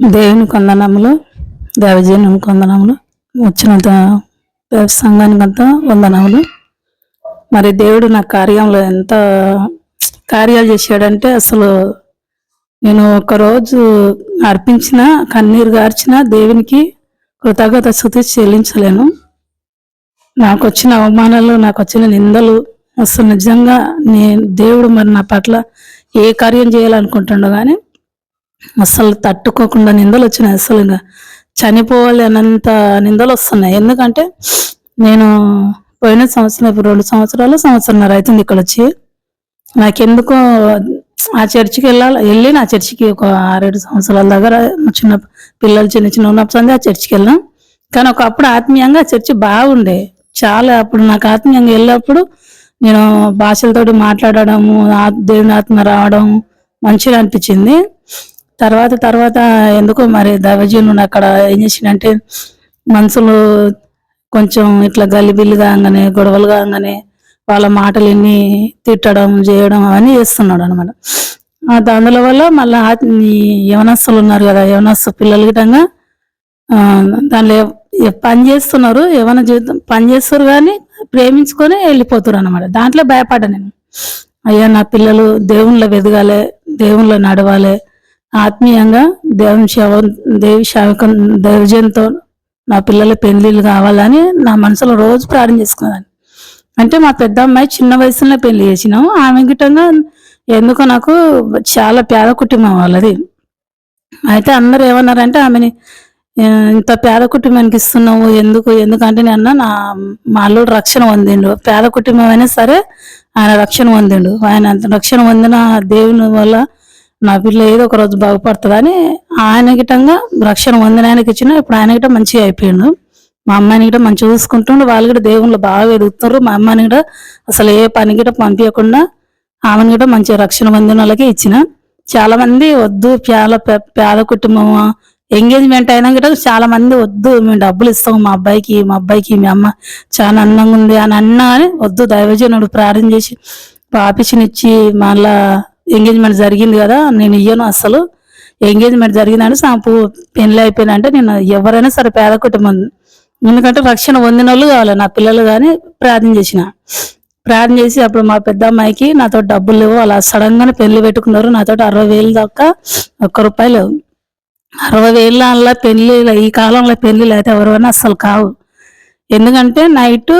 దేవుని కొందనములు దేవజీవనం కొందనములు వచ్చినంత దేవ సంఘానికి అంతా వందనములు. మరి దేవుడు నా కార్యంలో ఎంత కార్యాలు చేశాడంటే అసలు నేను ఒకరోజు అర్పించిన కన్నీరు గార్చిన దేవునికి కృతజ్ఞత స్థుతి చెల్లించలేను. నాకు వచ్చిన అవమానాలు నాకు వచ్చిన నిందలు అసలు నిజంగా నేను దేవుడు మరి నా పట్ల ఏ కార్యం చేయాలనుకుంటుండో కానీ అసలు తట్టుకోకుండా నిందలు వచ్చినాయి అసలు చనిపోవాలి అనంత నిందలు వస్తున్నాయి. ఎందుకంటే నేను పోయిన సంవత్సరం ఇప్పుడు రెండు సంవత్సరాలు సంవత్సరంన్నర అవుతుంది ఇక్కడ వచ్చి. నాకెందుకో ఆ చర్చికి వెళ్ళాలి వెళ్ళి నా చర్చికి ఒక ఆరేడు సంవత్సరాల దగ్గర చిన్న పిల్లలు చిన్న చిన్న ఉన్నప్పుడు ఆ చర్చికి వెళ్ళాం. కానీ ఒకప్పుడు ఆత్మీయంగా చర్చి బాగుండే. చాలా అప్పుడు నాకు ఆత్మీయంగా వెళ్ళినప్పుడు నేను భాషలతోటి మాట్లాడడము దేవుని ఆత్మ రావడం మంచిగా అనిపించింది. తర్వాత తర్వాత ఎందుకో మరి దైవజీవులు అక్కడ ఏం చేసిండంటే మనుషులు కొంచెం ఇట్లా గలిబిల్లి కాగానే గొడవలు కాగానే వాళ్ళ మాటలు ఎన్ని తిట్టడం చేయడం అవన్నీ చేస్తున్నాడు అనమాట అందులో వల్ల మళ్ళీ యవనస్తులు ఉన్నారు కదా యవనస్తు పిల్లలు గిటంగా దానిలో పని చేస్తున్నారు ఏమైనా జీవితం పని చేస్తారు కానీ ప్రేమించుకొని వెళ్ళిపోతారు అనమాట దాంట్లో భయపడ్డా నేను. అయ్యా నా పిల్లలు దేవుళ్ళ వెదగాలి దేవుళ్ళ నడవాలి ఆత్మీయంగా దేవుని సేవ దేవి సేవకం దైవజంతో నా పిల్లల పెళ్ళిళ్ళు కావాలని నా మనసులో రోజు ప్రార్థన చేసుకున్నాను అంటే మా పెద్ద అమ్మాయి చిన్న వయసులో పెళ్ళి చేసినాము. ఆమె గిట్టంగా ఎందుకో నాకు చాలా పేద కుటుంబం వాళ్ళది. అయితే అందరూ ఏమన్నారంటే ఆమెని ఇంత పేద కుటుంబానికి ఇస్తున్నావు ఎందుకు ఎందుకంటే నేను అన్నా నా మా అల్లుడు రక్షణ పొందిండు. పేద కుటుంబం అయినా సరే ఆయన రక్షణ పొందిండు. ఆయన అంత రక్షణ పొందిన దేవుని వల్ల నా పిల్ల ఏదో ఒక రోజు బాగుపడుతుందని ఆయన గిటంగా రక్షణ పొందిన ఆయనకి ఇచ్చిన ఇప్పుడు ఆయన గిట మంచిగా అయిపోయిండు. మా అమ్మాయిని గిట మంచిగా చూసుకుంటుండ్రు వాళ్ళు కూడా దేవుళ్ళు బాగా ఎదుగుతున్నారు మా అమ్మాయిని కూడా అసలు ఏ పని గిట పంపించకుండా ఆమెను కూడా మంచిగా రక్షణ పొందిన వాళ్ళకి ఇచ్చిన. చాలా మంది వద్దు పేద పేద కుటుంబం ఎంగేజ్మెంట్ అయినా కూడా చాలా మంది వద్దు మేము డబ్బులు ఇస్తాం మా అబ్బాయికి మా అబ్బాయికి మీ అమ్మ చాలా అందంగా ఉంది అని అన్నా అని వద్దు దైవజనుడు ప్రార్థన చేసి పాపిచ్చినిచ్చి మళ్ళా ఎంగేజ్మెంట్ జరిగింది కదా నేను ఇయ్యను అసలు ఎంగేజ్మెంట్ జరిగిందంటే సాంపు పెళ్ళి అయిపోయిందంటే నేను ఎవరైనా సరే పేద కుటుంబం. ఎందుకంటే రక్షణ పొందిన వాళ్ళు కావాలి నా పిల్లలు కానీ ప్రార్థన చేసిన. ప్రార్థన చేసి అప్పుడు మా పెద్ద అమ్మాయికి నాతో డబ్బులు లేవు అలా సడన్ గానే పెళ్ళి పెట్టుకున్నారు. నాతో అరవై వేలు దాకా ఒక్క రూపాయి లేవు. అరవై వేల అలా పెళ్ళి ఈ కాలంలో పెళ్ళిళ్ళు అయితే ఎవరైనా అస్సలు కావు. ఎందుకంటే నైట్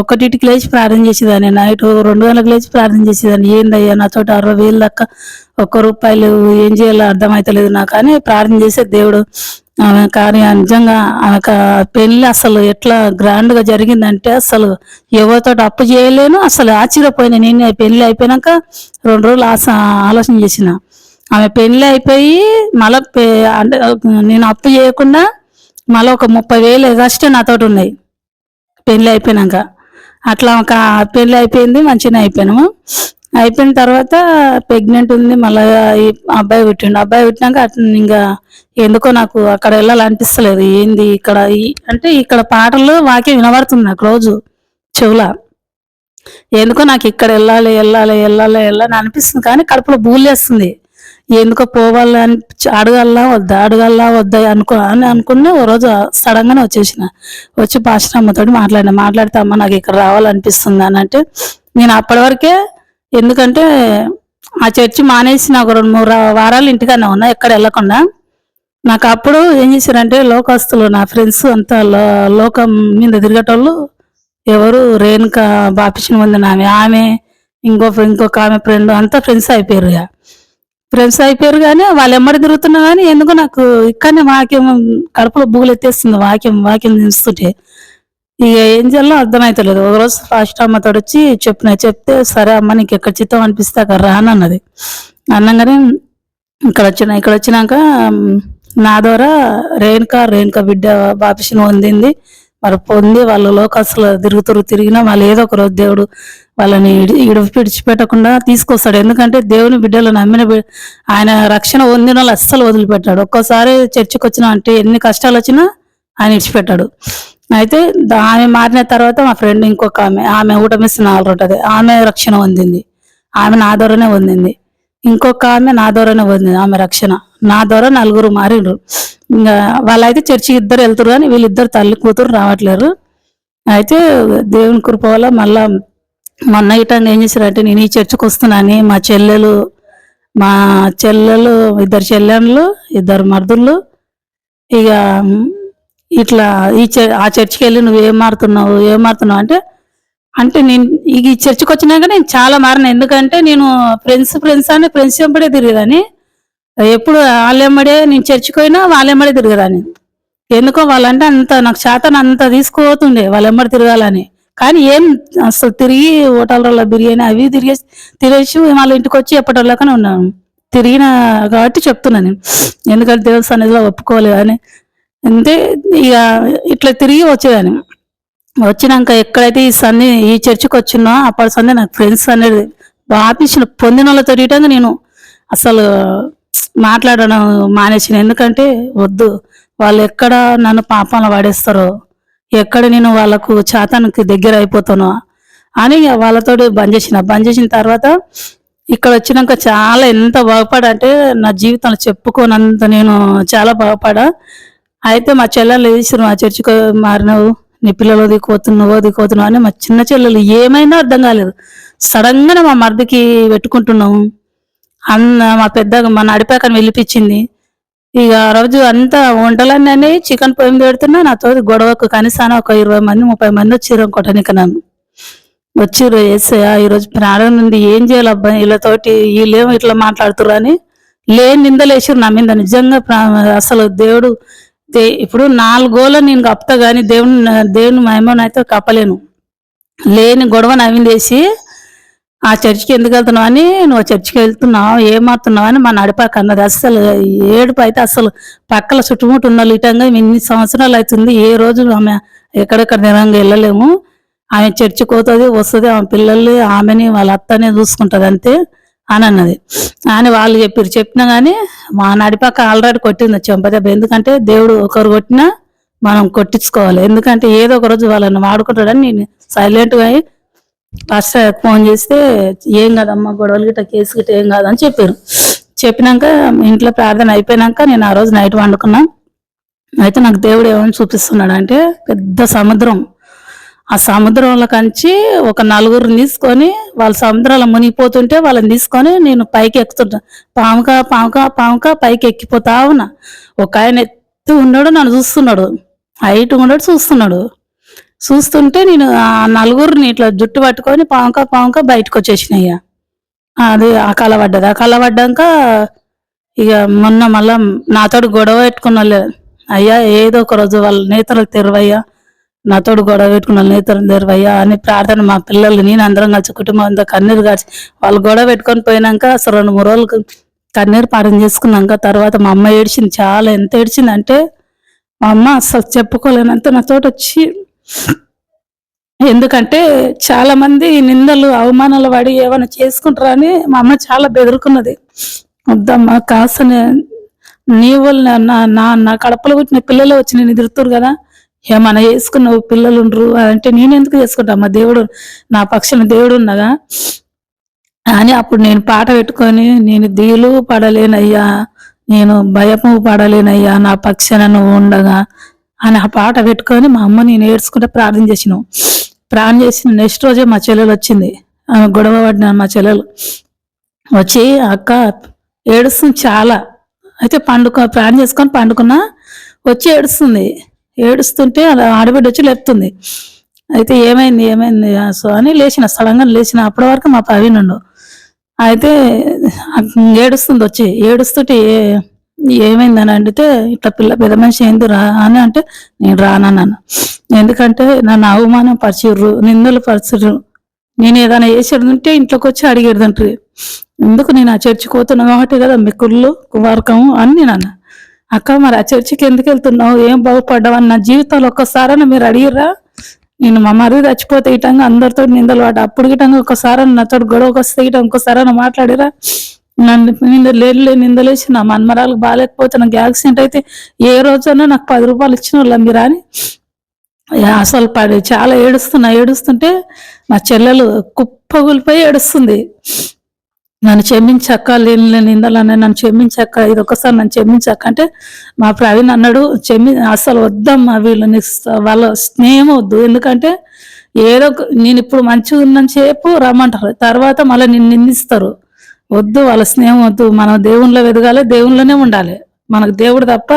ఒకటికి లేచి ప్రార్థన చేసేదాన్ని. నైట్ రెండు గంటలకు లేచి ప్రార్థన చేసేదాన్ని. ఏందయ్యా నాతో అరవై వేలు దాకా ఒక్క రూపాయలు ఏం చేయాలో అర్థమవుతలేదు నాకు అని ప్రార్థన చేసే దేవుడు. ఆమె కార్యం నిజంగా ఆమెకు పెళ్ళి అసలు ఎట్లా గ్రాండ్గా జరిగిందంటే అసలు ఎవరితో అప్పు చేయలేను అసలు ఆశ్చర్యపోయినా. నేను పెళ్ళి అయిపోయినాక రెండు రోజులు ఆశ ఆలోచన చేసిన. ఆమె పెళ్ళి అయిపోయి మళ్ళీ అంటే నేను అప్పు చేయకుండా మళ్ళీ ఒక ముప్పై వేలు ఎగస్టే నాతోటి ఉన్నాయి. పెళ్ళి అయిపోయినాక. అట్లా ఒక పెళ్ళి అయిపోయింది మంచిగా అయిపోయినాము. అయిపోయిన తర్వాత ప్రెగ్నెంట్ ఉంది మళ్ళీ అబ్బాయి పుట్టిండు. అబ్బాయి పుట్టినాక అట్లా ఇంకా ఎందుకో నాకు అక్కడ వెళ్ళాలనిపిస్తలేదు. ఏంది ఇక్కడ ఈ- అంటే ఇక్కడ పాటలు వాక్యం వినబడుతుంది నాకు రోజు చెవుల. ఎందుకో నాకు ఇక్కడ వెళ్ళాలి వెళ్ళాలి వెళ్ళాలి వెళ్ళాలి అనిపిస్తుంది కానీ కడుపులో బూలేస్తుంది ఎందుకో పోవాలి అని అడగల్లా వద్దా అడగల్లా వద్దా అనుకో అని అనుకుని ఓ రోజు సడన్గానే వచ్చేసిన. వచ్చి పాస్టర్ అమ్మతో మాట్లాడిన. మాట్లాడితే అమ్మ నాకు ఇక్కడ రావాలనిపిస్తుంది అని అంటే నేను అప్పటి వరకే ఎందుకంటే ఆ చర్చి మానేసి నాకు రెండు మూడు వారాలు ఇంటికన్నా ఉన్నా ఎక్కడ వెళ్ళకుండా. నాకు అప్పుడు ఏం చేశారంటే లోకస్తులు నా ఫ్రెండ్స్ అంతా లో- లోకం మీద తిరిగేటోళ్ళు ఎవరు రేణుక బాపిసిన ఉంది ఆమె ఆమె ఇంకో ఇంకొక ఆమె ఫ్రెండ్ అంతా ఫ్రెండ్స్ అయిపోయారు ఇక ఫ్రెండ్స్ అయిపోయారు కానీ వాళ్ళు ఎమ్మడి తిరుగుతున్నా కానీ ఎందుకో నాకు ఇక్కడనే వాక్యం కడుపులో బుగులు ఎత్తేస్తుంది వాక్యం వాక్యం తెలుస్తుంటే ఇక ఏం చేయాలో అర్థమవుతలేదు ఒకరోజు ఫాస్ట్ అమ్మతో వచ్చి చెప్పిన చెప్తే సరే అమ్మ నీకు ఎక్కడ చిత్తం అనిపిస్తే అక్కడ రానన్నది అన్నగానే ఇక్కడ వచ్చిన ఇక్కడ వచ్చినాక నా ద్వారా రేణుక రేణుక బిడ్డ బాపిషన్ పొందింది మరి పొంది వాళ్ళ లోకస్తులు తిరుగుతురు తిరిగినా వాళ్ళు ఏదో ఒక రోజు దేవుడు వాళ్ళని ఇడి పిడిచిపెట్టకుండా తీసుకొస్తాడు. ఎందుకంటే దేవుని బిడ్డలు నమ్మిన ఆయన రక్షణ పొందిన వాళ్ళు అస్సలు వదిలిపెట్టాడు. ఒక్కోసారి చర్చికి వచ్చినా అంటే ఎన్ని కష్టాలు వచ్చినా ఆయన ఇడిచిపెట్టాడు అయితే ఆమె మారిన తర్వాత మా ఫ్రెండ్ ఇంకొక ఆమె ఆమె ఊటమిస్తున్న ఉంటుంది ఆమె రక్షణ పొందింది. ఆమె నా ద్వారానే పొందింది. ఇంకొక ఆమె నా ద్వారానే పొందింది ఆమె రక్షణ. నా ద్వారా నలుగురు మారిండ్రు. ఇంకా వాళ్ళైతే చర్చి ఇద్దరు వెళ్తారు కానీ వీళ్ళిద్దరు తల్లి కూతురు రావట్లేరు. అయితే దేవుని కృప వల్ల మళ్ళా మొన్న ఇటంగా ఏం చేశారంటే నేను ఈ చర్చికి వస్తున్నాను మా చెల్లెలు మా చెల్లెలు ఇద్దరు చెల్లెళ్ళు ఇద్దరు మరుదుళ్ళు ఇక ఇట్లా ఈ ఆ చర్చికి వెళ్ళి నువ్వు ఏం మారుతున్నావు ఏం మారుతున్నావు అంటే అంటే నేను ఇక ఈ చర్చికి వచ్చినాక నేను చాలా మారిన. ఎందుకంటే నేను ఫ్రెండ్స్ ఫ్రెండ్స్ అని ఫ్రెండ్స్ వెంబడే తిరిగేదాన్ని. ఎప్పుడు వాళ్ళెమ్మడే నేను చర్చికి పోయినా వాళ్ళెమ్మడే తిరిగేదాన్ని ఎందుకో వాళ్ళంటే అంత నాకు శాతం అంత తీసుకుపోతుండే వాళ్ళెమ్మడి తిరగాలని. కానీ ఏం అసలు తిరిగి హోటల్లో బిర్యానీ అవి తిరిగేసి తిరిగేసి వాళ్ళ ఇంటికి వచ్చి ఎప్పటిలాగానే ఉన్నాను. తిరిగిన కాబట్టి చెప్తున్నాను నేను. ఎందుకంటే దేవుడి సన్నిధిలో ఒప్పుకోలేదు అని అంతే ఇక ఇట్లా తిరిగి వచ్చేదాన్ని. వచ్చినాక ఎక్కడైతే ఈ సన్ని ఈ చర్చికి వచ్చినో అప్పటి సందే నాకు ఫ్రెండ్స్ అనేది ఆపించిన పొందిన వాళ్ళతో ఇటంగా నేను అసలు మాట్లాడడం మానేసిన. ఎందుకంటే వద్దు వాళ్ళు ఎక్కడ నన్ను పాపంలో పడేస్తారో ఎక్కడ నేను వాళ్ళకు చాతానికి దగ్గర అయిపోతానో అని వాళ్ళతో బంద్ చేసిన. బంద్ చేసిన తర్వాత ఇక్కడ వచ్చినాక చాలా ఎంత బాగుపడా అంటే నా జీవితంలో చెప్పుకోనంత నేను చాలా బాగుపడా. అయితే మా చెల్లెలు వేసారు మా చర్చికి మారినావు నీ పిల్లలు దిక్కుపోతున్నావు దిక్కుపోతున్నావు అని మా చిన్న చెల్లెలు ఏమైనా అర్థం కాలేదు. సడన్గానే మా మర్దికి పెట్టుకుంటున్నాము అన్న మా పెద్దగా మా నడిపాకని వెళ్ళిపించింది ఇక ఆ రోజు అంతా వంటలన్నీ అని చికెన్ పొయ్యి పెడుతున్నా నాతో గొడవకు కనీసాన ఒక ఇరవై మంది ముప్పై మంది వచ్చిర్రు కొట్టనికి నన్ను. వచ్చిర్రు ఏసయ్య ఈరోజు ప్రాణం నుండి ఏం చేయాలి అబ్బాయి వీళ్ళతోటి వీళ్ళేమో ఇట్లా మాట్లాడుతుర్రు అని లేని నిందలేసారు నా మీద. నిజంగా అసలు దేవుడు దే- ఇప్పుడు నాలుగోళ్ళ నేను కప్తా కానీ దేవుని దేవుని మహిమనైతే కప్పలేను. లేని గొడవ నవ్విందేసి ఆ చర్చికి ఎందుకు వెళ్తున్నావు అని నువ్వు చర్చికి వెళ్తున్నావు ఏం అని మా నడిపాక అన్నది. అసలు ఏడుపు అయితే అసలు పక్కల చుట్టుముట్టు ఉన్న లీటంగా ఇన్ని సంవత్సరాలు అవుతుంది ఏ రోజు ఆమె ఎక్కడెక్కడ నిరంగా వెళ్ళలేము. ఆమె చర్చికి పోతుంది వస్తుంది ఆమె పిల్లల్ని ఆమెని వాళ్ళ అత్తనే చూసుకుంటుంది అంతే అని అన్నది. అని వాళ్ళు చెప్పారు. చెప్పినా కానీ మా నడిపాక ఆల్రెడీ కొట్టింది చెంపదెబ్బ ఎందుకంటే దేవుడు ఒకరు కొట్టినా మనం కొట్టించుకోవాలి. ఎందుకంటే ఏదో ఒక రోజు వాళ్ళని వాడుకుంటాడని నేను సైలెంట్గా అయ్యి ఫస్ట్ ఫోన్ చేస్తే ఏం కాదమ్మా గొడవలు గిట్ట కేసు గిట్ట ఏం కాదని చెప్పారు. చెప్పినాక ఇంట్లో ప్రార్థన అయిపోయినాక నేను ఆ రోజు నైట్ వండుకున్నా. అయితే నాకు దేవుడు ఏమని చూపిస్తున్నాడు అంటే పెద్ద సముద్రం. ఆ సముద్రంలో కంచి ఒక నలుగురిని తీసుకొని వాళ్ళ సముద్రంలో మునిగిపోతుంటే వాళ్ళని తీసుకొని నేను పైకి ఎక్కుతుంటా. పాముక పాముక పాముక పైకి ఎక్కిపోతా ఉన్నా. ఒక ఆయన ఎత్తు ఉన్నాడు నన్ను చూస్తున్నాడు. హైట్ ఉన్నాడు చూస్తున్నాడు. చూస్తుంటే నేను ఆ నలుగురిని ఇట్లా జుట్టు పట్టుకొని పాముక పాముక బయటకు వచ్చేసినాయ్యా అది ఆ కళ పడ్డది. ఆ కళ పడ్డాక ఇక మొన్న మళ్ళా నాతోడు గొడవ పెట్టుకున్న అయ్యా ఏదో ఒక రోజు వాళ్ళ నేతలు తెరవయ్యా. నాతోడు గొడవ పెట్టుకున్న నేతలు తెరవయ్యా అని ప్రార్థన మా పిల్లలు నేను అందరం కలిసి కుటుంబం అంతా కన్నీరు కాచి వాళ్ళు గొడవ పెట్టుకొని పోయినాక అసలు రెండు మూడు రోజులు కన్నీరు పారం చేసుకున్నాక తర్వాత మా అమ్మ ఏడ్చింది. చాలా ఎంత ఏడ్చింది అంటే మా అమ్మ అసలు చెప్పుకోలేనంత నాతోటి వచ్చి ఎందుకంటే చాలా మంది నిందలు అవమానాలు పడి ఏమైనా చేసుకుంటారని మా అమ్మ చాలా బెదురుకున్నది. వద్దమ్మా కాసని నీ నా నా నా కడపలో పుట్టిన పిల్లలు వచ్చి నేను ఎదురుతురు కదా. ఏమన్నా చేసుకున్నావు పిల్లలు ఉండరు అంటే నేను ఎందుకు చేసుకుంటా? మా దేవుడు నా పక్షాన దేవుడు ఉన్నగా అని అప్పుడు నేను పాట పెట్టుకొని నేను దిగులు పడలేనయ్యా నేను భయము పడలేనయ్యా నా పక్షాన నువ్వు ఉండగా అని ఆ పాట పెట్టుకొని మా అమ్మ నేను ఏడ్చుకుంటే ప్రార్థన చేసిన. ప్రార్థన చేసిన నెక్స్ట్ రోజే మా చెల్లెలు వచ్చింది. ఆమె గొడవ పడిన మా చెల్లెలు. వచ్చి అక్క ఏడుస్తుంది చాలా. అయితే పండుకో ప్రార్థన చేసుకొని పండుకున్నా వచ్చి ఏడుస్తుంది. ఏడుస్తుంటే అలా ఆడబిడ్డ వచ్చి లేపుతుంది. అయితే ఏమైంది ఏమైంది? సో అని లేచిన సడన్గా లేచిన అప్పటి వరకు మా పవిన్ ఉండు. అయితే ఏడుస్తుంది వచ్చి. ఏడుస్తుంటే ఏమైందని అడిగితే ఇట్లా పిల్ల పెద్ద మనిషి ఏంది రా అని అంటే నేను రానన్నాను ఎందుకంటే నన్ను అవమానం పరిచిర్రు నిందలు పరిచిర్రు. నేను ఏదైనా చేసేది ఉంటే ఇంట్లోకి వచ్చి అడిగేదంటారు. ఎందుకు నేను ఆ చర్చికి పోతున్నా కాబట్టి కదా మిక్కుళ్ళు కుమార్కము అని నేను అన్నా. అక్క మరి ఆ చర్చికి ఎందుకు వెళ్తున్నావు? ఏం బాగుపడ్డావు? అని నా జీవితంలో ఒక్కసారైనా మీరు అడిగిర్రా? నేను మా మరిది చచ్చిపోతే ఇటంగా అందరితో నిందలు వాటి అప్పుడు గిటంగా ఒకసారి నాతో గొడవకి వస్తే ఇట ఇంకోసారి మాట్లాడిరా నన్ను నింద లేని నిందలేసి నా మన్మరాలకు బాగాలేకపోతే నాకు యాక్సిడెంట్ అయితే ఏ రోజైనా నాకు పది రూపాయలు ఇచ్చిన వాళ్ళ మీరా అని అసలు పడి చాలా ఏడుస్తున్నా. ఏడుస్తుంటే మా చెల్లెలు కుప్పగులిపోయి ఏడుస్తుంది. నన్ను క్షమించక్క లేని లేని నిందలనే నన్ను క్షమించక్క ఇది ఒకసారి నన్ను క్షమించక్క అంటే మా ప్రవీణ్ అన్నాడు క్షమి అసలు వద్దమ్మా వీళ్ళని వాళ్ళ స్నేహం వద్దు. ఎందుకంటే ఏదో ఒక- నేను ఇప్పుడు మంచిగా ఉన్న రమ్మంటారు. తర్వాత మళ్ళీ నిన్ను నిందిస్తారు. వద్దు వాళ్ళ స్నేహం వద్దు. మనం దేవునిలో ఎదగాలి దేవుళ్ళనే ఉండాలి. మనకు దేవుడు తప్ప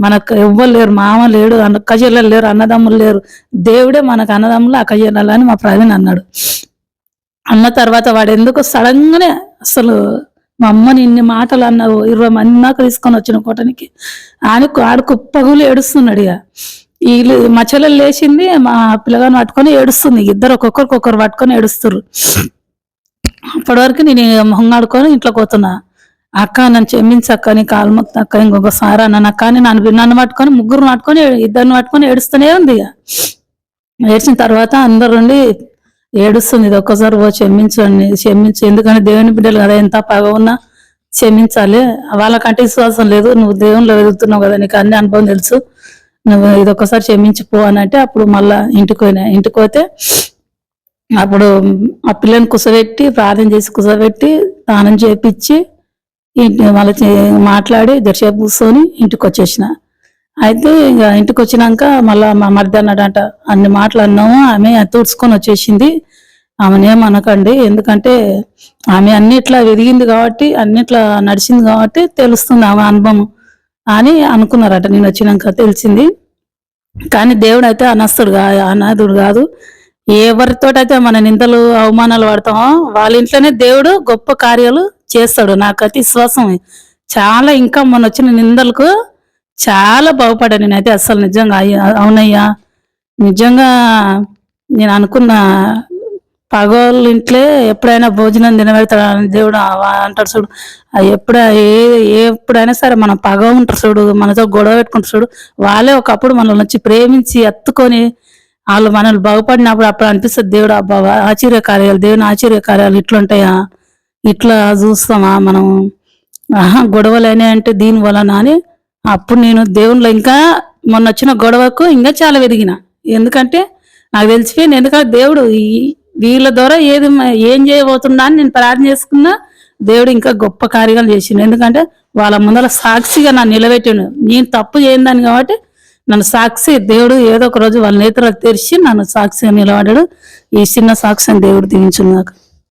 మనకు ఎవ్వరు లేరు. మామ లేడు అన్న చెల్లెలు లేరు అన్నదమ్ములు లేరు. దేవుడే మనకు అన్నదమ్ములు అక్క అని మా ప్రవీణ్ అన్నాడు. అన్న తర్వాత వాడు ఎందుకు సడన్గానే అసలు మా అమ్మని ఇన్ని మాటలు అన్నావు ఇరవై మంది నాకు తీసుకొని వచ్చిన కోటనికి. ఆడకు ఆడు కుప్పగులు ఏడుస్తున్నాడు ఇక. వీళ్ళు మా చెల్లెలు లేచింది మా పిల్లగాని పట్టుకొని ఏడుస్తుంది. ఇద్దరు ఒక్కొక్కరికొకరు పట్టుకొని ఏడుస్తారు అప్పటి వరకు నేను మొహం ఆడుకొని ఇంట్లోకి పోతున్నా. అక్క నన్ను క్షమించక్క నీ కాలు మొక్తా అక్క ఇంకొకసారి నన్ను అక్క అని నన్ను నన్ను పట్టుకొని ముగ్గురు పట్టుకొని ఇద్దరిని పట్టుకొని ఏడుస్తూనే ఉంది ఇక. ఏడ్చిన తర్వాత అందరు ఉండి ఏడుస్తుంది ఇది ఒక్కసారి ఓ క్షమించండి క్షమించు. ఎందుకంటే దేవుని బిడ్డలు కదా ఎంత పగ ఉన్నా క్షమించాలి. వాళ్ళకంటే విశ్వాసం లేదు. నువ్వు దేవునిలో వెతుకుతున్నావు కదా నీకు అన్ని అనుభవం తెలుసు. నువ్వు ఇది ఒక్కసారి క్షమించిపో అని అంటే అప్పుడు మళ్ళా ఇంటికి పోయినా. ఇంటికి పోతే అప్పుడు ఆ పిల్లని కుసబెట్టి ప్రార్థన చేసి కుసబెట్టి స్నానం చేపించి ఇంటి వాళ్ళ మాట్లాడి దర్శపు కూర్చొని ఇంటికి వచ్చేసిన. అయితే ఇక ఇంటికి వచ్చినాక మళ్ళా మా మరిది అన్నాడంట అన్ని మాటలు అన్నాము ఆమె తుడుచుకొని వచ్చేసింది. ఆమెనేం అనకండి. ఎందుకంటే ఆమె అన్నిట్లా ఎదిగింది కాబట్టి అన్నిట్లా నడిచింది కాబట్టి తెలుస్తుంది ఆమె అనుభవం. అని అనుకున్నారట. నేను వచ్చినాక తెలిసింది. కానీ దేవుడు అయితే అనస్తుడు కా అనాథుడు కాదు. ఎవరితోటైతే మన నిందలు అవమానాలు పడతామో వాళ్ళ ఇంట్లోనే దేవుడు గొప్ప కార్యాలు చేస్తాడు. నాకు అతి విశ్వాసం చాలా ఇంకా మొన్న వచ్చిన నిందలకు చాలా బాగుపడా నేనైతే. అసలు నిజంగా అవునయ్యా. నిజంగా నేను అనుకున్న పగోళ్ళ ఇంట్లో ఎప్పుడైనా భోజనం తినబెడతాడు దేవుడు అంటాడు చూడు. ఎప్పుడ ఏ ఏ ఎప్పుడైనా సరే మనం పగ ఉంటారు చూడు మనతో గొడవ పెట్టుకుంటారు చూడు. వాళ్ళే ఒకప్పుడు మనల్ని వచ్చి ప్రేమించి ఎత్తుకొని వాళ్ళు మనల్ని బాగుపడినప్పుడు అప్పుడు అనిపిస్తుంది దేవుడు అబ్బా ఆశ్చర్య కార్యాలు దేవుని ఆశ్చర్య కార్యాలు ఇట్లుంటాయా? ఇట్లా చూస్తామా మనం? ఆహా గొడవలేనే అంటే దీని వలన అని అప్పుడు నేను దేవునిలో ఇంకా మొన్న వచ్చిన గొడవకు ఇంకా చాలా వెదిగిన. ఎందుకంటే నాకు తెలిసిపోయింది ఎందుకంటే దేవుడు ఈ- వీళ్ళ ద్వారా ఏది ఏం చేయబోతున్నా అని నేను ప్రార్థన చేసుకున్నా దేవుడు ఇంకా గొప్ప కార్యాలు చేసిండు. ఎందుకంటే వాళ్ళ ముందర సాక్షిగా నన్ను నిలబెట్టిండు. నేను తప్పు చేయందాన్ని కాబట్టి నన్ను సాక్షి దేవుడు ఏదో ఒక రోజు వాళ్ళ నేత్రాలు తెరిచి నన్ను సాక్షిగా నిలబడాడు ఈ చిన్న సాక్ష్యం దేవుడు దీవించున్నాక